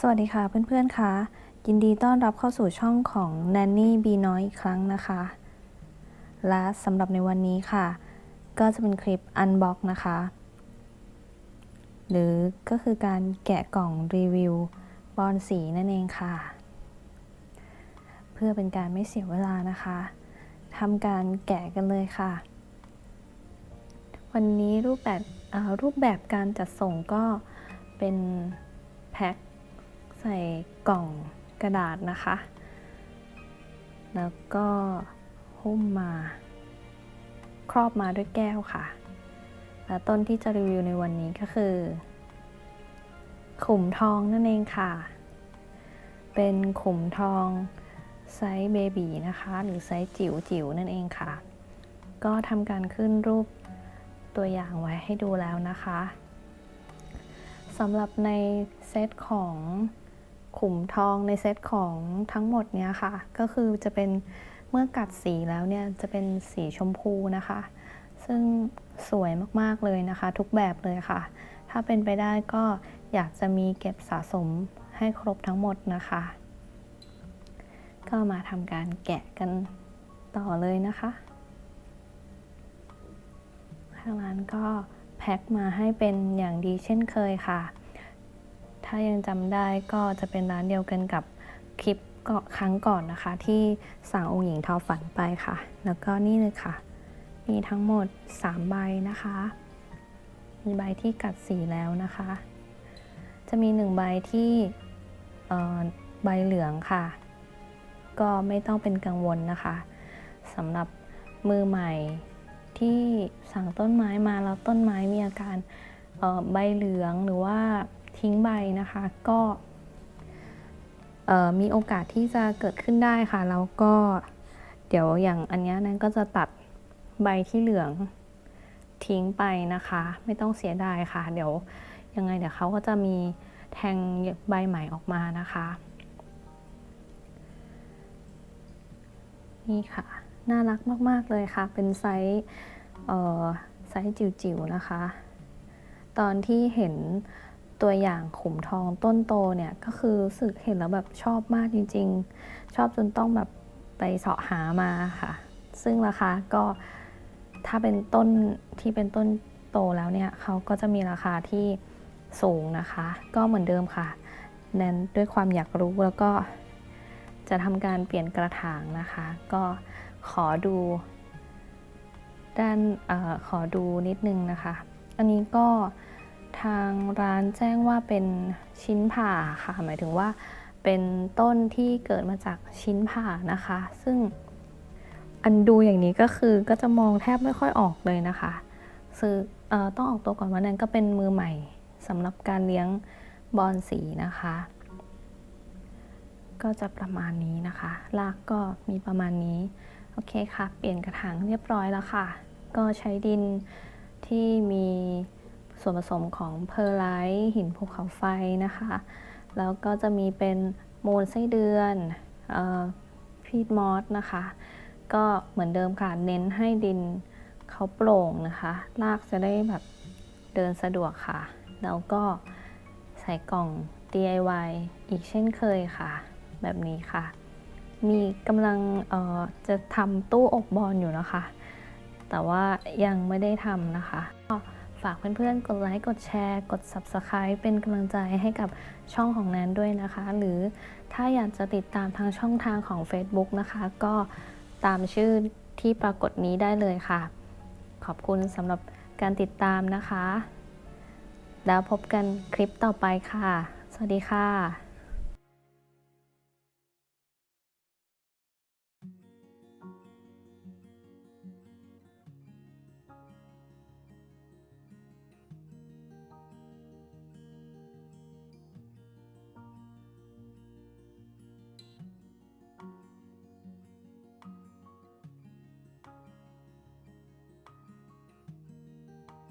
สวัสดีค่ะเพื่อนๆคะยินดีต้อนรับเข้าสู่ช่องของ Nanny B น้อยอีกครั้งนะคะ และสำหรับในวันนี้ค่ะ ก็จะเป็นคลิป Unbox นะคะ หรือก็คือการแกะกล่องรีวิวบอลสีนั่นเองค่ะ เพื่อเป็นการไม่เสียเวลานะคะทำการแกะกันเลยค่ะ วันนี้รูปแบบรูปแบบการจัดส่งก็เป็นแพ็ค ส่กล่องกระดาษนะคะ แล้วก็หุ้มมา ครอบมาด้วยแก้วค่ะ และต้นที่จะรีวิวในวันนี้ก็คือ ขุมทองนั่นเองค่ะ เป็นขุมทองไซส์เบบีนะคะ หรือไซส์จิ๋วจิ๋วนั่นเองค่ะ ก็ทำการขึ้นรูปตัวอย่างไว้ให้ดูแล้วนะคะสำหรับในเซตของ ขุมทองในเซตของทั้งหมดเนี้ยค่ะ ก็คือจะเป็นเมื่อกัดสีแล้วเนี่ยจะเป็นสีชมพูนะคะ ซึ่งสวยมากๆเลยนะคะ ทุกแบบเลยค่ะ ถ้าเป็นไปได้ก็อยากจะมีเก็บสะสมให้ครบทั้งหมดนะคะ ก็มาทำการแกะกันต่อเลยนะคะทางร้านก็แพ็คมาให้เป็นอย่างดีเช่นเคยค่ะ ถ้ายังจำได้ก็จะเป็นร้านเดียวกันกับคลิปก็ครั้งก่อนนะคะ ที่สั่งองค์หญิงทอฝันไปค่ะ แล้วก็นี่เลยค่ะ มีทั้งหมด 3 ใบนะคะ มีใบที่กัดสีแล้วนะคะ จะมี 1 ใบที่ใบเหลืองค่ะ ก็ไม่ต้องเป็นกังวลนะคะสำหรับมือใหม่ที่สั่งต้นไม้มาแล้วต้นไม้มีอาการใบเหลืองหรือว่า ทิ้งใบนะคะ ก็มีโอกาสที่จะเกิดขึ้นได้ค่ะ แล้วก็เดี๋ยวอย่างอันนี้นั้นก็จะตัดใบที่เหลืองทิ้งไปนะคะ ไม่ต้องเสียดายค่ะ เดี๋ยวยังไงเดี๋ยวเขาก็จะมีแทงใบใหม่ออกมานะคะนี่ค่ะ น่ารักมาก ๆ เลยค่ะ เป็นไซส์ไซส์จิ๋วๆนะคะ ตอนที่เห็น ตัวอย่างขุมทองต้นโตเนี่ยก็คือรู้สึกเห็นแล้วแบบชอบมากจริง ๆ ชอบจนต้องแบบไปเสาะหามาค่ะ ซึ่งราคาก็ถ้าเป็นต้นที่เป็นต้นโตแล้วเนี่ยเขาก็จะมีราคาที่สูงนะคะ ก็เหมือนเดิมค่ะเน้นด้วยความอยากรู้แล้วก็จะทำการเปลี่ยนกระถางนะคะ ก็ขอดูด้านอขอดูนิดนึงนะคะ อันนี้ก็ ทางร้านแจ้งว่าเป็นชิ้นผ่าค่ะ หมายถึงว่าเป็นต้นที่เกิดมาจากชิ้นผ่านะคะ ซึ่งอันดูอย่างนี้ก็คือก็จะมองแทบไม่ค่อยออกเลยนะคะซื้ออต้องออกตัวก่อนว่านั้นก็เป็นมือใหม่สำหรับการเลี้ยงบอลสีนะคะ ก็จะประมาณนี้นะคะรากก็มีประมาณนี้ โอเคค่ะ เปลี่ยนกระถางเรียบร้อยแล้วค่ะ ก็ใช้ดินที่มี ส่วนผสมของเพอร์ไลท์หินภูเขาไฟนะคะ แล้วก็จะมีเป็นมูลไส้เดือนพีดมอสนะคะ ก็เหมือนเดิมค่ะ เน้นให้ดินเขาโปร่งนะคะรากจะได้แบบเดินสะดวกค่ะ แล้วก็ใส่กล่อง DIY อีกเช่นเคยค่ะ แบบนี้ค่ะ มีกำลังจะทำตู้อบบอลอยู่นะคะ แต่ว่ายังไม่ได้ทำนะคะ ฝากเพื่อนๆ กดไลค์ กดแชร์ กด Subscribe เป็นกำลังใจให้กับช่องของแนนด้วยนะคะ หรือถ้าอยากจะติดตามทางช่องทางของ Facebook นะคะ ก็ตามชื่อที่ปรากฏนี้ได้เลยค่ะ ขอบคุณสำหรับการติดตามนะคะ แล้วพบกันคลิปต่อไปค่ะ สวัสดีค่ะ